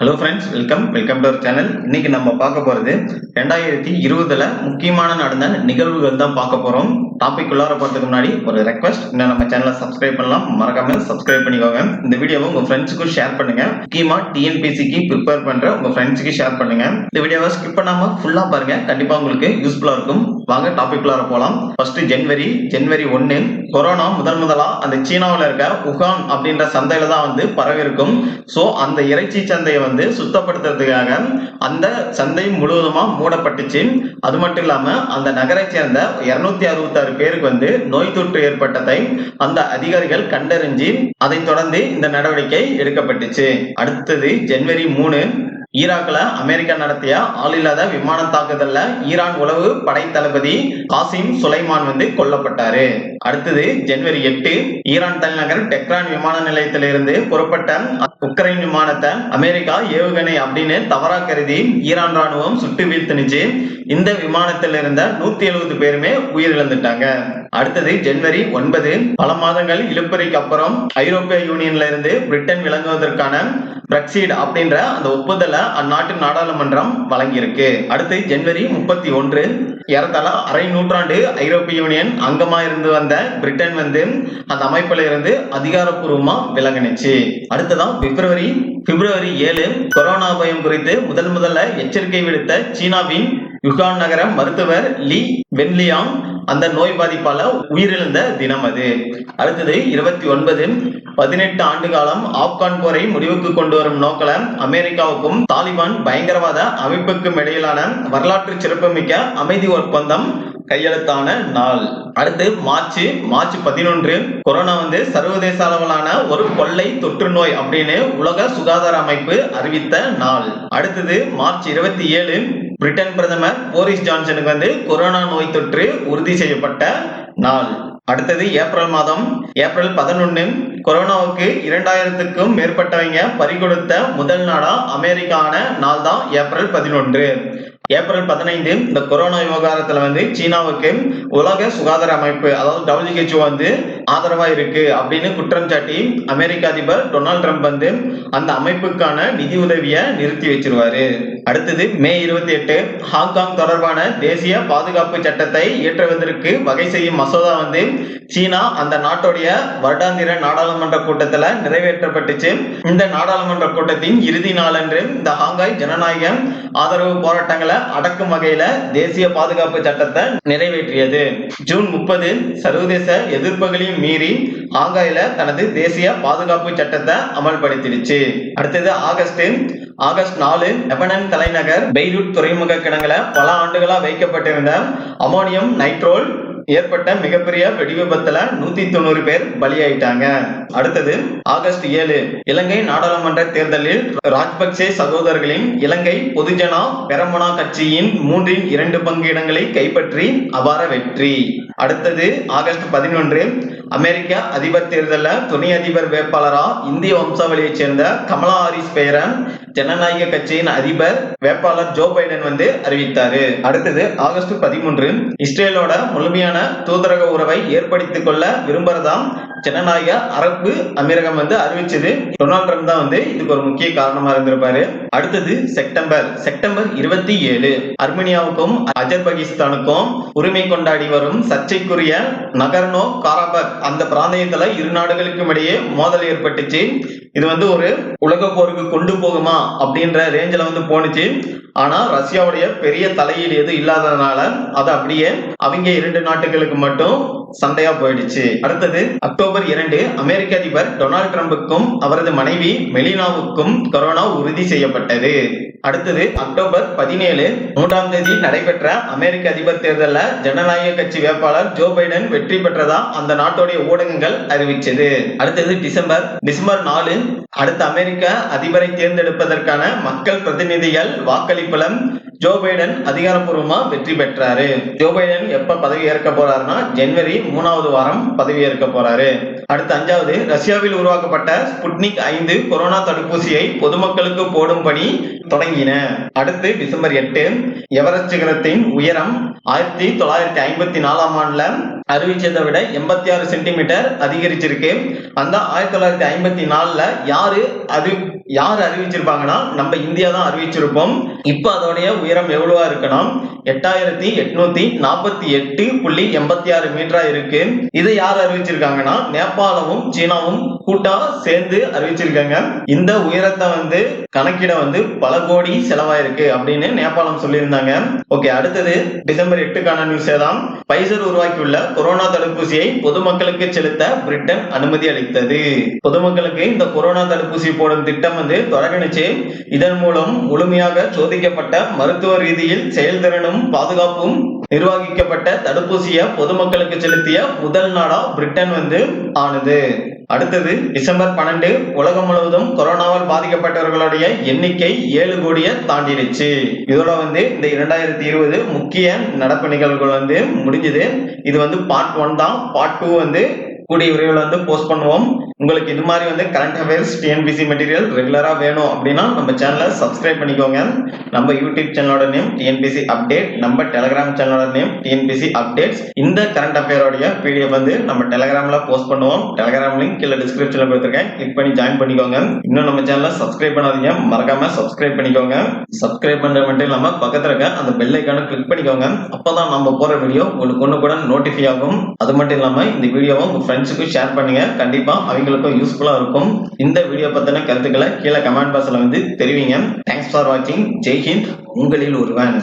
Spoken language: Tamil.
Hello friends welcome welcome to our channel இன்னைக்கு நம்ம பார்க்க போகிறது ரெண்டாயிரத்தி இருபதுல முக்கியமான நடந்த நிகழ்வுகள் தான் பார்க்க போகிறோம் டாபிக் உள்ளார போகிறதுக்கு முன்னாடி ஒரு ரெக்வஸ்ட் இன்னும் நம்ம சேனலை சப்ஸ்கிரைப் பண்ணலாம். மறக்காம சப்ஸ்கிரைப் பண்ணிக்கோங்க. இந்த வீடியோவை உங்க ஃப்ரெண்ட்ஸுக்கும் ஷேர் பண்ணுங்க. முக்கியமா டிஎன்பிசிக்கு ப்ரிப்பேர் பண்ற உங்க ஃப்ரெண்ட்ஸுக்கு ஷேர் பண்ணுங்க. இந்த வீடியோவை ஸ்கிப் பண்ணாம ஃபுல்லா பாருங்க. கண்டிப்பா உங்களுக்கு யூஸ்ஃபுல்லா இருக்கும். வாங்க டாபிக் உள்ளார போகலாம் ஃபர்ஸ்ட் ஜனவரி ஜனவரி ஒன்னு கொரோனா முதன் முதலா அந்த சீனாவில் இருக்க உகான் அப்படின்ற சந்தையில தான் வந்து பரவி இருக்கும் சோ அந்த இறைச்சி சந்தையை வந்து சுத்தப்படுத்துறதுக்காக அந்த சந்தை முழுவதுமா மூடப்பட்டுச்சு. அது மட்டும் இல்லாம அந்த நகரை சேர்ந்த இருநூத்தி அறுபத்தி ஆறு பேருக்கு வந்து நோய் தொற்று ஏற்பட்டதை அந்த அதிகாரிகள் கண்டறிஞ்சு அதைத் தொடர்ந்து இந்த நடவடிக்கை எடுக்கப்பட்டுச்சு. அடுத்தது ஜனவரி மூணு ஈராக்ல அமெரிக்கா நடத்திய ஆளில்லாத விமான தாக்குதல்ல ஈரான் உளவு படை தளபதி காசிம் சுலைமான் வந்து கொல்லப்பட்டாரு. அடுத்தது ஜனவரி எட்டு ஈரான் தலைநகர் டெக்ரான் விமான நிலையத்திலிருந்து புறப்பட்ட உக்ரைன் விமானத்தை அமெரிக்கா ஏவுகணை அப்படின்னு தவறா கருதி ஈரான் ராணுவம் சுட்டு வீழ்த்துனுச்சு. இந்த விமானத்தில் இருந்த நூத்தி எழுபது பேருமே உயிரிழந்துட்டாங்க. அடுத்தது ஜனவரி ஒன்பது. பல மாதங்கள் இழுப்பறைக்கு அப்புறம் ஐரோப்பிய யூனியன்ல இருந்து பிரிட்டன் விளங்குவதற்கான பிரெக்சிட் அப்படின்ற அந்த ஒப்புதலை அந்நாட்டு நாடாளுமன்றம் வழங்கியிருக்கு. அடுத்து ஜனவரி முப்பத்தி ஒன்று. ஏறத்தாழ அரை நூற்றாண்டு ஐரோப்பிய யூனியன் அங்கமா இருந்து வந்த பிரிட்டன் வந்து அந்த அமைப்புல இருந்து அதிகாரப்பூர்வமா விலகினுச்சு. அடுத்ததான் பிப்ரவரி பிப்ரவரி ஏழு கொரோனா பயம் குறித்து முதல் முதல்ல எச்சரிக்கை விடுத்த சீனாவின் யுகான் நகர மருத்துவர் லீ வென்லியாங் அந்த நோய் பாதிப்பால உயிரிழந்த தினம் அது. அடுத்தது இருபத்தி ஒன்பது பதினெட்டு ஆண்டு காலம் ஆப்கான் போரை முடிவுக்கு கொண்டு வரும் நோக்கில அமெரிக்காவுக்கும் தாலிபான் பயங்கரவாத அமைப்புக்கும் இடையிலான வரலாற்று சிறப்புமிக்க அமைதி ஒப்பந்தம் கையெழுத்தான நாள். அடுத்து மார்ச் மார்ச் பதினொன்று கொரோனா வந்து சர்வதேச அளவிலான ஒரு கொள்ளை தொற்று நோய் அப்படின்னு உலக சுகாதார அமைப்பு அறிவித்த நாள். அடுத்தது மார்ச் இருபத்தி ஏழு பிரிட்டன் பிரதமர் போரிஸ் ஜான்சனுக்கு வந்து கொரோனா நோய் தொற்று உறுதி செய்யப்பட்ட நாள். அடுத்தது ஏப்ரல் மாதம். ஏப்ரல் பதினொன்னு கொரோனாவுக்கு இரண்டாயிரத்துக்கும் மேற்பட்டவங்க பறிகொடுத்த முதல் நாடா அமெரிக்கான நாள் தான் ஏப்ரல் பதினொன்று. ஏப்ரல் பதினைந்து இந்த கொரோனா விவகாரத்துல வந்து சீனாவுக்கு உலக சுகாதார அமைப்பு அதாவது டபிள்யூஹெச்ஓ வந்து ஆதரவா இருக்கு அப்படின்னு குற்றம் சாட்டி அமெரிக்க அதிபர் டொனால்ட் ட்ரம்ப் வந்து அந்த அமைப்புக்கான நிதி உதவியை நிறுத்தி வச்சிருவாரு. அடுத்தது மே இருபத்தி எட்டு ஹாங்காங் தொடர்பான தேசிய பாதுகாப்பு சட்டத்தை இயற்றுவதற்கு வகை செய்யும் மசோதா வந்து சீனா அந்த நாட்டுடைய வருடாந்திர நாடாளுமன்ற கூட்டத்துல நிறைவேற்றப்பட்டுச்சு. இந்த நாடாளுமன்ற கூட்டத்தின் இறுதி நாளன்று இந்த ஹாங்காய் ஜனநாயக ஆதரவு போராட்டங்களை அடக்கும் வகையில தேசிய பாதுகாப்பு சட்டத்தை நிறைவேற்றியது. ஜூன் முப்பது சர்வதேச எதிர்ப்புகளையும் மீறி ஹாங்காயில தனது தேசிய பாதுகாப்பு சட்டத்தை அமல்படுத்திடுச்சு. அடுத்தது ஆகஸ்ட் ஆகஸ்ட் நாலு லெபனன் தலைநகர் பெய்ரூட் துறைமுக கிணங்களை பல ஆண்டுகளா வைக்கப்பட்டிருந்த அமோனியம் நைட்ரோல் ஏற்பட்ட மிகப்பெரிய வெடி விபத்துல நூத்தி தொண்ணூறு பேர் பலியாயிட்டாங்க. அடுத்தது ஆகஸ்ட் ஏழு இலங்கை நாடாளுமன்ற தேர்தலில் ராஜ்பக்சே சகோதரர்களின் இலங்கை பொதுஜனா பெரமுனா கட்சியின் மூன்றின் இரண்டு பங்கு இடங்களை கைப்பற்றி அபார வெற்றி. அடுத்தது ஆகஸ்ட் பதினொன்று அமெரிக்க அதிபர் தேர்தலில் துணை அதிபர் வேட்பாளரா இந்திய வம்சாவளியைச் சேர்ந்த கமலா ஹாரிஸ் பெயரன் ஜனநாயக கட்சியின் அதிபர் வேட்பாளர் ஜோ பைடன் வந்து அறிவித்தாரு. அடுத்தது ஆகஸ்ட் பதிமூன்று இஸ்ரேலோட முழுமையான தூதரக உறவை ஏற்படுத்திக் கொள்ள விரும்புறதாம் ஜனநாயக அரபு அமீரகம் வந்து அறிவிச்சது. டொனால்ட் ட்ரம்ப் தான் வந்து இதுக்கு ஒரு முக்கிய காரணமா இருந்திருப்பாரு. அடுத்தது செப்டம்பர். செப்டம்பர் இருபத்தி ஏழு. அர்மேனியாவுக்கும் அஜர்பகிஸ்தானுக்கும் உரிமை கொண்டாடி வரும் சர்ச்சைக்குரிய நகர்னோ காராபக் அந்த பிராந்தியத்துல இரு நாடுகளுக்கும் இடையே மோதல் ஏற்பட்டுச்சு. இது வந்து ஒரு உலக போருக்கு கொண்டு போகுமா அப்படின்ற ரேஞ்சில் வந்து போனுச்சு ஆனா ரஷ்யாவுடைய பெரிய தலையீடு எதுவும் இல்லாததுனால அது அப்படியே அவங்க இரண்டு நாட்டுகளுக்கு மட்டும் சண்டையா போயிடுச்சு. அடுத்தது அக்டோபர் இரண்டு அமெரிக்க அதிபர் டொனால்ட் டிரம்புக்கும் அவரது மனைவி மெலினாவுக்கும் கொரோனா உறுதி செய்யப்பட்டது. அடுத்தது அக்டோபர் பதினேழு மூன்றாம் தேதி நடைபெற்ற அமெரிக்க அதிபர் தேர்தலில் ஜனநாயக கட்சி வேட்பாளர் ஜோ பைடன் வெற்றி பெற்றதா அந்த நாட்டுடைய ஊடகங்கள் அறிவிச்சது. அடுத்தது டிசம்பர் டிசம்பர் நாலு அடுத்த அமெரிக்க அதிபரை தேர்ந்தெடுப்பதற்கான மக்கள் பிரதிநிதிகள் வாக்களிப்புல ஜோ பைடன் அதிகாரப்பூர்வமா வெற்றி பெற்றாரு. ஜோ பைடன் எப்ப பதவி ஏற்க போறாருன்னா ஜனவரி மூணாவது வாரம் பதவி ஏற்க போறாரு. அடுத்து அஞ்சாவது ரஷ்யாவில் உருவாக்கப்பட்ட ஸ்புட்னிக் ஐந்து கொரோனா தடுப்பூசியை பொதுமக்களுக்கு போடும் பணி தொடங்கின. அடுத்து டிசம்பர் எட்டு எவரெஸ்ட் சிகரத்தின் உயரம் ஆயிரத்தி தொள்ளாயிரத்தி ஐம்பத்தி நாலாம் ஆண்டுல அறிவிச்சதை விட எண்பத்தி ஆறு சென்டிமீட்டர் அதிகரிச்சிருக்கு. அந்த ஆயிரத்தி தொள்ளாயிரத்தி ஐம்பத்தி நாலுல யாரு அறி யார் அறிவிச்சிருப்பாங்கன்னா நம்ம இந்தியா தான் அறிவிச்சிருப்போம். இப்போ அதோடைய உயரம் எவ்வளவா இருக்குன்னா எட்டாயிரத்தி எட்நூத்தி நாற்பத்தி எட்டு புள்ளி எண்பத்தி ஆறு மீட்டரா இருக்கு. இதை யார் அறிவிச்சிருக்காங்கன்னா நேபாளமும் சீனாவும் கூட்டா சேர்ந்து அறிவிச்சிருக்காங்க. இந்த உயரத்தை வந்து கணக்கிட வந்து பல கோடி செலவாயிருக்கு அப்படின்னு நேபாளம் சொல்லியிருந்தாங்க. ஓகே அடுத்தது டிசம்பர் எட்டுக்கான நியூஸ் தான். பைசர் உருவாக்கியுள்ள கொரோனா தடுப்பூசியை பொதுமக்களுக்கு செலுத்த பிரிட்டன் அனுமதி அளித்தது. பொதுமக்களுக்கு இந்த கொரோனா தடுப்பூசி போடும் திட்டம் வந்து தொடங்கினுச்சு. இதன் மூலம் முழுமையாக சோதிக்கப்பட்ட மருத்துவ ரீதியில் செயல்திறனும் பாதுகாப்பும் நிர்வகிக்கப்பட்ட தடுப்பூசியை பொதுமக்களுக்கு செலுத்திய முதல் நாடா பிரிட்டன் வந்து ஆனது. அடுத்தது டிசம்பர் பன்னெண்டு உலகம் முழுவதும் கொரோனாவால் பாதிக்கப்பட்டவர்களுடைய எண்ணிக்கை ஏழு கோடியை தாண்டிடுச்சு இதோட வந்து இந்த இரண்டாயிரத்தி இருபது முக்கிய நடப்பு நிகழ்வுகள் வந்து முடிஞ்சது. இது வந்து பார்ட் ஒன் தான். பார்ட் டூ வந்து கூடிய விரைவில் வந்து போஸ்ட் பண்ணுவோம். உங்களுக்கு இது மாதிரி வந்து கரண்ட் அஃபேர்ஸ் டிஎன்பிசி மெட்டீரியல் ரெகுலராக வேணும் அப்படின்னா நம்ம சேனலை சப்ஸ்கிரைப் பண்ணிக்கோங்க. நம்ம யூடியூப் சேனலோட நேம் டிஎன்பிசி அப்டேட் நம்ம டெலகிராம் சேனலோட நேம் டிஎன்பிசி அப்டேட்ஸ் இந்த கரண்ட் அஃபேரோடைய பிடிஎஃப் வந்து நம்ம டெலகிராமில் போஸ்ட் பண்ணுவோம். டெலகிராம் லிங்க் கீழே டிஸ்கிரிப்ஷனில் கொடுத்துருக்கேன். கிளிக் பண்ணி ஜாயின் பண்ணிக்கோங்க. இன்னும் நம்ம சேனலை சப்ஸ்கிரைப் பண்ணாதீங்க. மறக்காம சப்ஸ்கிரைப் பண்ணிக்கோங்க. சப்ஸ்கிரைப் பண்ணுறது மட்டும் இல்லாமல் பக்கத்தில் இருக்க அந்த பெல் ஐக்கான கிளிக் பண்ணிக்கோங்க. அப்பதான் நம்ம போகிற வீடியோ உங்களுக்கு ஒன்று கூட நோட்டிஃபை ஆகும். அது மட்டும் இல்லாமல் இந்த வீடியோவை உங்கள் ஃப்ரெண்ட்ஸுக்கும் ஷேர் பண்ணுங்க. அவங்களுக்கு உங்களுக்கும் யூஸ்ஃபுல்லா இருக்கும். இந்த வீடியோ பற்றின கருத்துக்களை கீழே கமெண்ட் பாக்ஸில் வந்து தெரிவிங்க. தேங்க்ஸ் ஃபார் வாட்சிங் ஜெய்ஹிந்த் உங்களில் ஒருவன்.